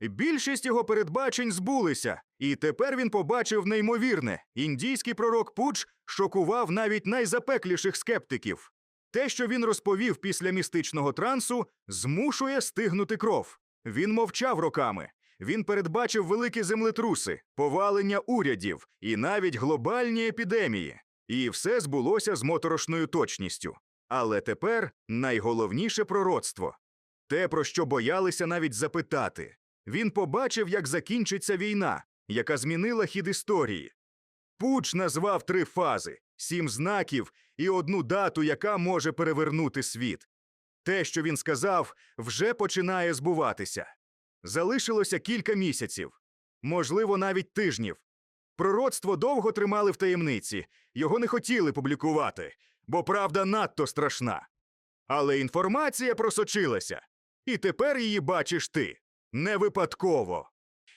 Більшість його передбачень збулися, і тепер він побачив неймовірне. Індійський пророк Пудж шокував навіть найзапекліших скептиків. Те, що він розповів після містичного трансу, змушує стигнути кров. Він мовчав роками. Він передбачив великі землетруси, повалення урядів і навіть глобальні епідемії. І все збулося з моторошною точністю. Але тепер найголовніше пророцтво те, про що боялися навіть запитати. Він побачив, як закінчиться війна, яка змінила хід історії. Пуч назвав три фази, сім знаків і одну дату, яка може перевернути світ. Те, що він сказав, вже починає збуватися. Залишилося кілька місяців, можливо, навіть тижнів. Пророцтво довго тримали в таємниці, його не хотіли публікувати, бо правда надто страшна. Але інформація просочилася, і тепер її бачиш ти. Не випадково.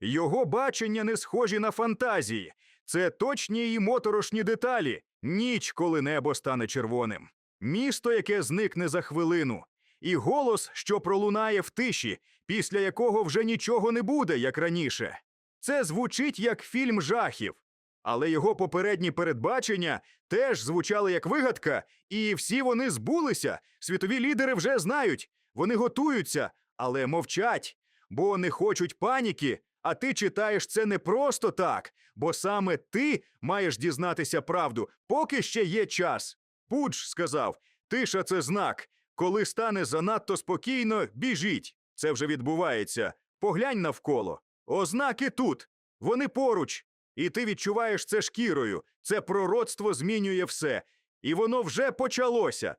Його бачення не схожі на фантазії. Це точні і моторошні деталі. Ніч, коли небо стане червоним. Місто, яке зникне за хвилину. І голос, що пролунає в тиші, після якого вже нічого не буде, як раніше. Це звучить як фільм жахів. Але його попередні передбачення теж звучали як вигадка, і всі вони збулися. Світові лідери вже знають. Вони готуються, але мовчать, бо не хочуть паніки. А ти читаєш це не просто так, бо саме ти маєш дізнатися правду, поки ще є час. Пудж сказав: тиша це знак. Коли стане занадто спокійно, біжіть. Це вже відбувається. Поглянь навколо. Ознаки тут. Вони поруч. І ти відчуваєш це шкірою. Це пророцтво змінює все. І воно вже почалося.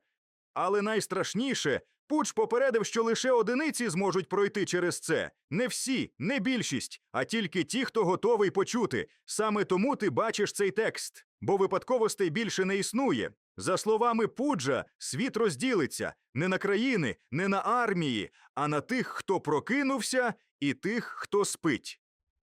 Але найстрашніше, Пуч попередив, що лише одиниці зможуть пройти через це. Не всі, не більшість, а тільки ті, хто готовий почути. Саме тому ти бачиш цей текст, бо випадковостей більше не існує. За словами Пуджа, світ розділиться не на країни, не на армії, а на тих, хто прокинувся, і тих, хто спить.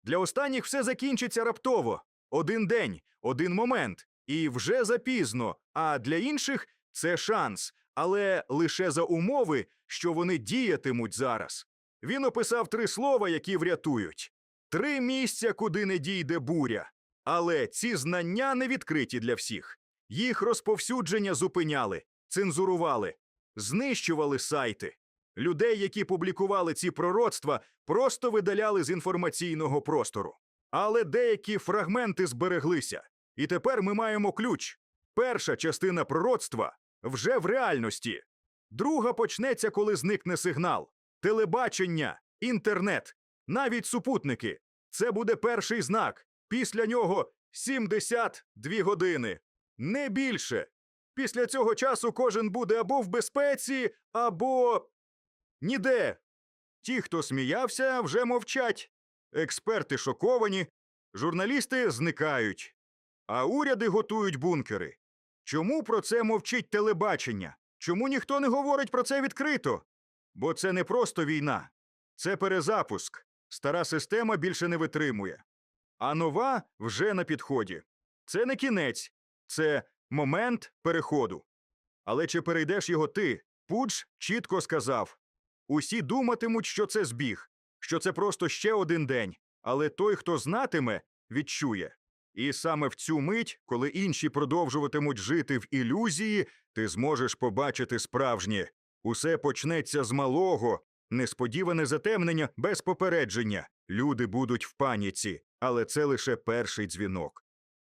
Для останніх все закінчиться раптово. Один день, один момент, і вже запізно. А для інших це шанс, але лише за умови, що вони діятимуть зараз. Він описав три слова, які врятують: три місця, куди не дійде буря. Але ці знання не відкриті для всіх. Їх розповсюдження зупиняли, цензурували, знищували сайти. Людей, які публікували ці пророцтва, просто видаляли з інформаційного простору. Але деякі фрагменти збереглися. І тепер ми маємо ключ. Перша частина пророцтва вже в реальності. Друга почнеться, коли зникне сигнал. Телебачення, інтернет, навіть супутники. Це буде перший знак. Після нього 72 години. Не більше. Після цього часу кожен буде або в безпеці, або ніде. Ті, хто сміявся, вже мовчать. Експерти шоковані, журналісти зникають, а уряди готують бункери. Чому про це мовчить телебачення? Чому ніхто не говорить про це відкрито? Бо це не просто війна, це перезапуск. Стара система більше не витримує. А нова вже на підході. Це не кінець, це момент переходу. Але чи перейдеш його ти? Пудж чітко сказав: усі думатимуть, що це збіг, що це просто ще один день, але той, хто знатиме, відчує. І саме в цю мить, коли інші продовжуватимуть жити в ілюзії, ти зможеш побачити справжнє. Усе почнеться з малого, несподіване затемнення без попередження. Люди будуть в паніці, але це лише перший дзвінок.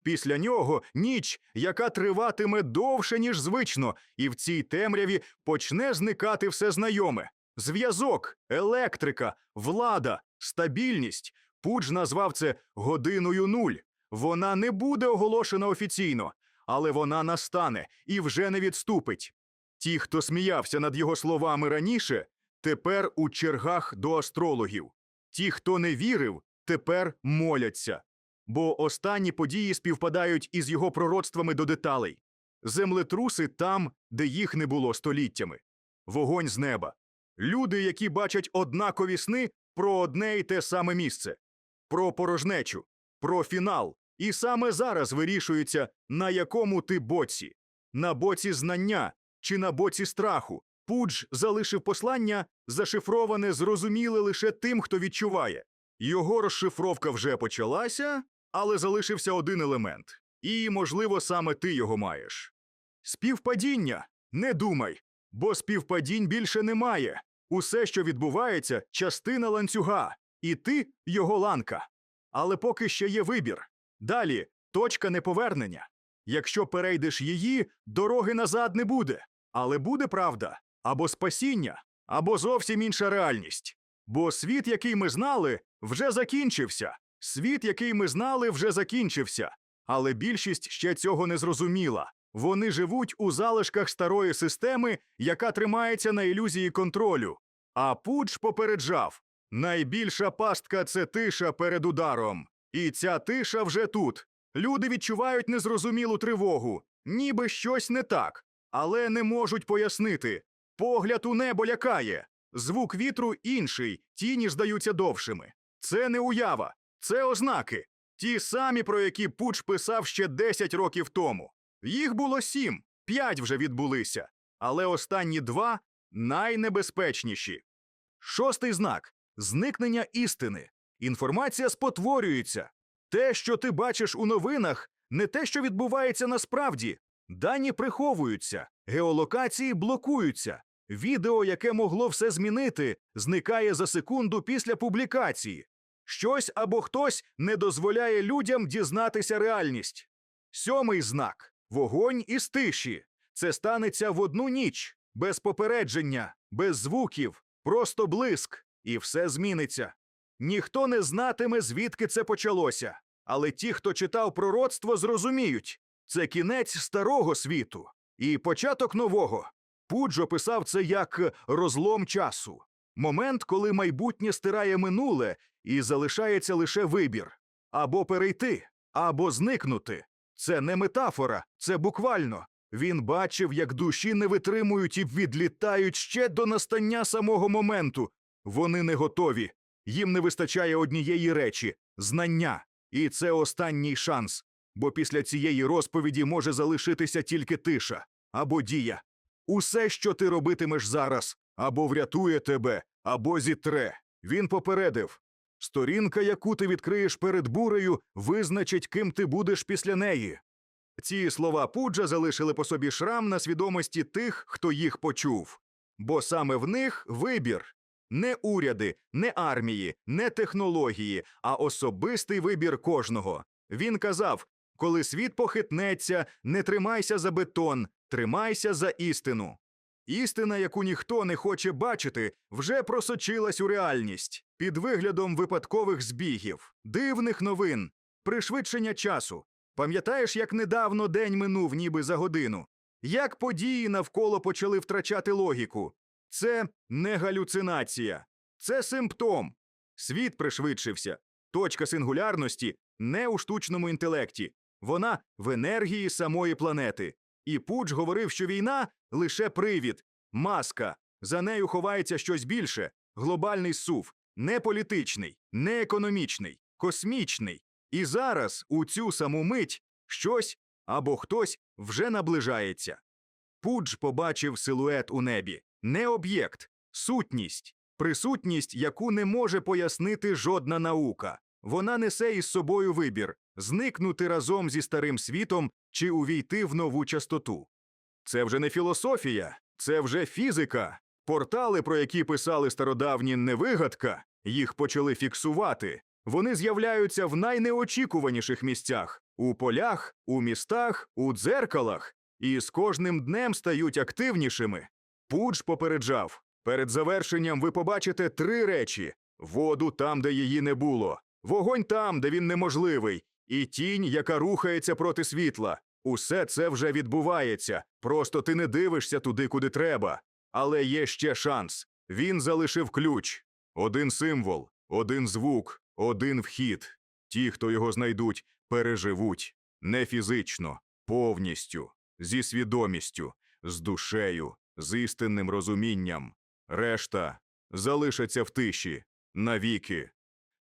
Після нього ніч, яка триватиме довше, ніж звично, і в цій темряві почне зникати все знайоме. Зв'язок, електрика, влада, стабільність. Пудж назвав це годиною нуль. Вона не буде оголошена офіційно, але вона настане і вже не відступить. Ті, хто сміявся над його словами раніше, тепер у чергах до астрологів. Ті, хто не вірив, тепер моляться. Бо останні події співпадають із його пророцтвами до деталей. Землетруси там, де їх не було століттями. Вогонь з неба. Люди, які бачать однакові сни про одне й те саме місце, про порожнечу, про фінал. І саме зараз вирішується, на якому ти боці на боці знання чи на боці страху, Пудж залишив послання, зашифроване, зрозуміле лише тим, хто відчуває. Його розшифровка вже почалася, але залишився один елемент. І, можливо, саме ти його маєш. Співпадіння. Не думай, бо співпадінь більше немає. Усе, що відбувається, частина ланцюга, і ти його ланка. Але поки ще є вибір. Далі точка неповернення. Якщо перейдеш її, дороги назад не буде. Але буде правда або спасіння, або зовсім інша реальність. Бо світ, який ми знали, вже закінчився. Світ, який ми знали, вже закінчився. Але більшість ще цього не зрозуміла. Вони живуть у залишках старої системи, яка тримається на ілюзії контролю. А Пудж попереджав: найбільша пастка це тиша перед ударом. І ця тиша вже тут. Люди відчувають незрозумілу тривогу, ніби щось не так, але не можуть пояснити. Погляд у небо лякає, звук вітру інший, тіні здаються довшими. Це не уява, це ознаки. Ті самі, про які Пуч писав ще 10 років тому. Їх було сім, п'ять вже відбулися, але останні два найнебезпечніші. Шостий знак зникнення істини. Інформація спотворюється. Те, що ти бачиш у новинах, не те, що відбувається насправді. Дані приховуються, геолокації блокуються. Відео, яке могло все змінити, зникає за секунду після публікації. Щось або хтось не дозволяє людям дізнатися реальність. Сьомий знак вогонь із тиші. Це станеться в одну ніч, без попередження, без звуків, просто блиск, і все зміниться. Ніхто не знатиме, звідки це почалося. Але ті, хто читав пророцтво, зрозуміють це кінець старого світу і початок нового. Пудж описав це як розлом часу, момент, коли майбутнє стирає минуле і залишається лише вибір або перейти, або зникнути. Це не метафора, це буквально. Він бачив, як душі не витримують і відлітають ще до настання самого моменту. Вони не готові. Їм не вистачає однієї речі знання. І це останній шанс. Бо після цієї розповіді може залишитися тільки тиша або дія. Усе, що ти робитимеш зараз, або врятує тебе, або зітре. Він попередив. Сторінка, яку ти відкриєш перед бурею, визначить, ким ти будеш після неї. Ці слова Пуджа залишили по собі шрам на свідомості тих, хто їх почув. Бо саме в них вибір не уряди, не армії, не технології, а особистий вибір кожного. Він казав: коли світ похитнеться, не тримайся за бетон, тримайся за істину. Істина, яку ніхто не хоче бачити, вже просочилась у реальність під виглядом випадкових збігів, дивних новин, пришвидшення часу. Пам'ятаєш, як недавно день минув, ніби за годину? Як події навколо почали втрачати логіку? Це не галюцинація, це симптом. Світ пришвидшився. Точка сингулярності не у штучному інтелекті, вона в енергії самої планети. І Пудж говорив, що війна лише привід, маска. За нею ховається щось більше глобальний сув, не політичний, не економічний, космічний. І зараз, у цю саму мить, щось або хтось вже наближається. Пудж побачив силует у небі, не об'єкт, сутність, присутність, яку не може пояснити жодна наука. Вона несе із собою вибір зникнути разом зі старим світом чи увійти в нову частоту. Це вже не філософія, це вже фізика. Портали, про які писали стародавні не вигадка, їх почали фіксувати. Вони з'являються в найнеочікуваніших місцях у полях, у містах, у дзеркалах, і з кожним днем стають активнішими. Пудж попереджав перед завершенням ви побачите три речі: воду там, де її не було, вогонь там, де він неможливий, і тінь, яка рухається проти світла. Усе це вже відбувається. Просто ти не дивишся туди, куди треба. Але є ще шанс. Він залишив ключ: один символ, один звук, один вхід. Ті, хто його знайдуть, переживуть не фізично, повністю, зі свідомістю, з душею, з істинним розумінням. Решта залишаться в тиші навіки.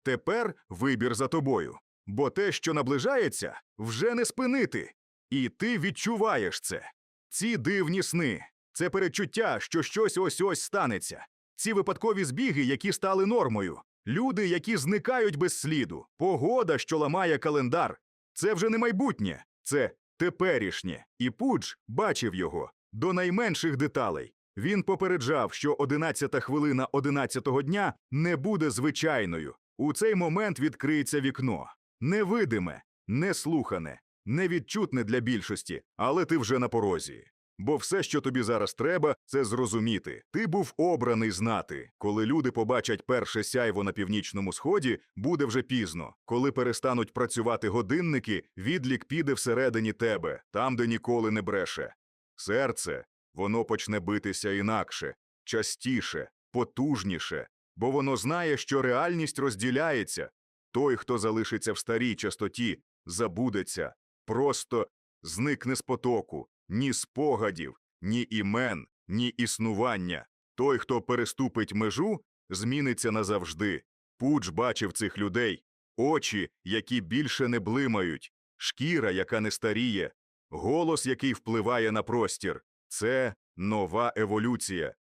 Тепер вибір за тобою, бо те, що наближається, вже не спинити. І ти відчуваєш це. Ці дивні сни, Це передчуття, що щось ось ось станеться. Ці випадкові збіги, які стали нормою, люди, які зникають без сліду, погода, що ламає календар. Це вже не майбутнє, це теперішнє. І Пудж бачив його до найменших деталей. Він попереджав, що 11-та хвилина 11-го дня не буде звичайною. У цей момент відкриється вікно. Невидиме, неслухане, невідчутне для більшості, але ти вже на порозі. Бо все, що тобі зараз треба, це зрозуміти. Ти був обраний знати. Коли люди побачать перше сяйво на північному сході, буде вже пізно. Коли перестануть працювати годинники, відлік піде всередині тебе, там, де ніколи не бреше. Серце, воно почне битися інакше, частіше, потужніше, бо воно знає, що реальність розділяється. Той, хто залишиться в старій частоті, забудеться, просто зникне з потоку, ні спогадів, ні імен, ні існування. Той, хто переступить межу, зміниться назавжди. Пудж бачив цих людей, очі, які більше не блимають, шкіра, яка не старіє, голос, який впливає на простір. Це нова еволюція.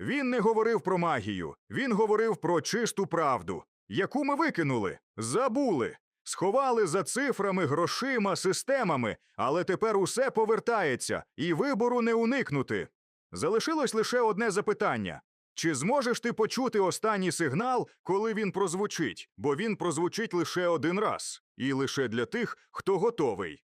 Він не говорив про магію, він говорив про чисту правду, яку ми викинули, забули, сховали за цифрами, грошима, системами, але тепер усе повертається, і вибору не уникнути. Залишилось лише одне запитання. Чи зможеш ти почути останній сигнал, коли він прозвучить, бо він прозвучить лише один раз, і лише для тих, хто готовий.